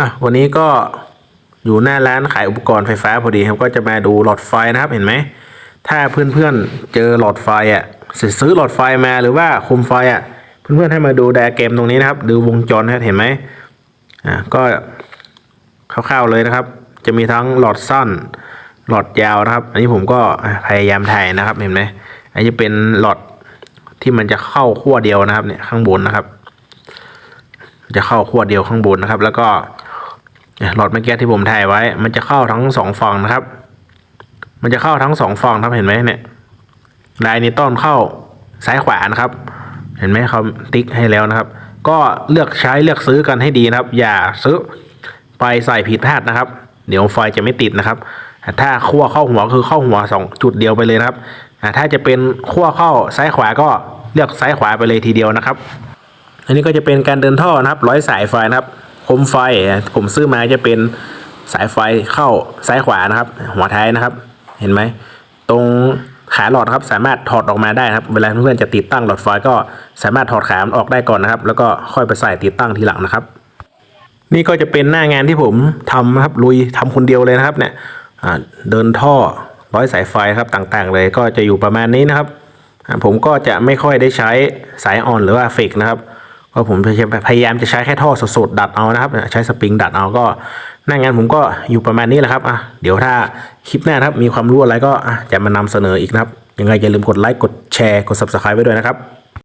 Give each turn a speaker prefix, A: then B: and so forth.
A: อะวันนี้ก็อยู่หน้าร้านขายอุปกรณ์ไฟฟ้าพอดีครับ ก็จะมาดูหลอดไฟนะครับเห็นไหม ถ้าเพื่อนๆเจอหลอดไฟอะซื้อหลอดไฟมาหรือว่าคุมไฟอะ เพื่อนๆให้มาดูไดอะแกรมตรงนี้นะครับ ดูวงจรนะครับเห็นไหมอะก็คร่าวๆเลยนะครับ จะมีทั้งหลอดสั้นหลอดยาวนะครับ อันนี้ผมก็พยายามถ่ายนะครับเห็นไหมอันนี้เป็นหลอดที่มันจะเข้าขั้วเดียวนะครับเนี่ยข้างบนนะครับ จะเข้าขั้วเดียวข้างบนนะครับ แล้วก็ หลอดเมื่อกี้ที่ผมถ่ายไว้ มันจะเข้าทั้งสองฝั่งนะครับ มันจะเข้าทั้งสองฝั่งครับเห็นไหมเนี่ยลายนี้ต้อนเข้าซ้ายขวานะครับ เห็นไหมเขาติ๊กให้แล้วนะครับ ก็เลือกใช้เลือกซื้อกันให้ดีนะครับ อย่าซื้อไปใส่ผิดพลาดนะครับ เดี๋ยวไฟจะไม่ติดนะครับ ถ้าขั้วเข้าหัวคือเข้าหัวสองจุดเดียวไปเลยนะครับถ้าจะเป็นขั้วเข้าซ้ายขวาก็เลือกซ้ายขวาไปเลยทีเดียวนะครับ อันนี้ก็จะเป็นการเดินท่อนะครับ ร้อยสายไฟนะครับ มไฟ ผมซื้อมาจะเป็นสายไฟเข้าซ้ายขวานะครับ หัวท้ายนะครับ เห็นไหม ตรงขาหลอดครับสามารถถอดออกมาได้ครับ เวลาเพื่อนๆจะติดตั้งหลอดไฟก็สามารถถอดขามันออกได้ก่อนนะครับ แล้วก็ค่อยไปใส่ติดตั้งทีหลังนะครับ นี่ก็จะเป็นหน้างานที่ผมทำนะครับลุยทำคนเดียวเลยนะครับ เนี่ยเดินท่อร้อยสายไฟครับต่างๆ เลยก็จะอยู่ประมาณนี้นะครับ ผมก็จะไม่ค่อยได้ใช้สายอ่อนหรือว่าเฟกนะครับ ก็ผมพยายามจะใช้แค่ท่อสดๆดัดเอานะครับ ใช้สปริงดัดเอาก็หน้างานผมก็อยู่ประมาณนี้แหละครับอะเดี๋ยวถ้าคลิปหน้าครับมีความรู้อะไรก็จะมานำเสนออีกนะครับยังไงอย่าลืมกดไลค์กดแชร์กด subscribe ไว้ด้วยนะครับ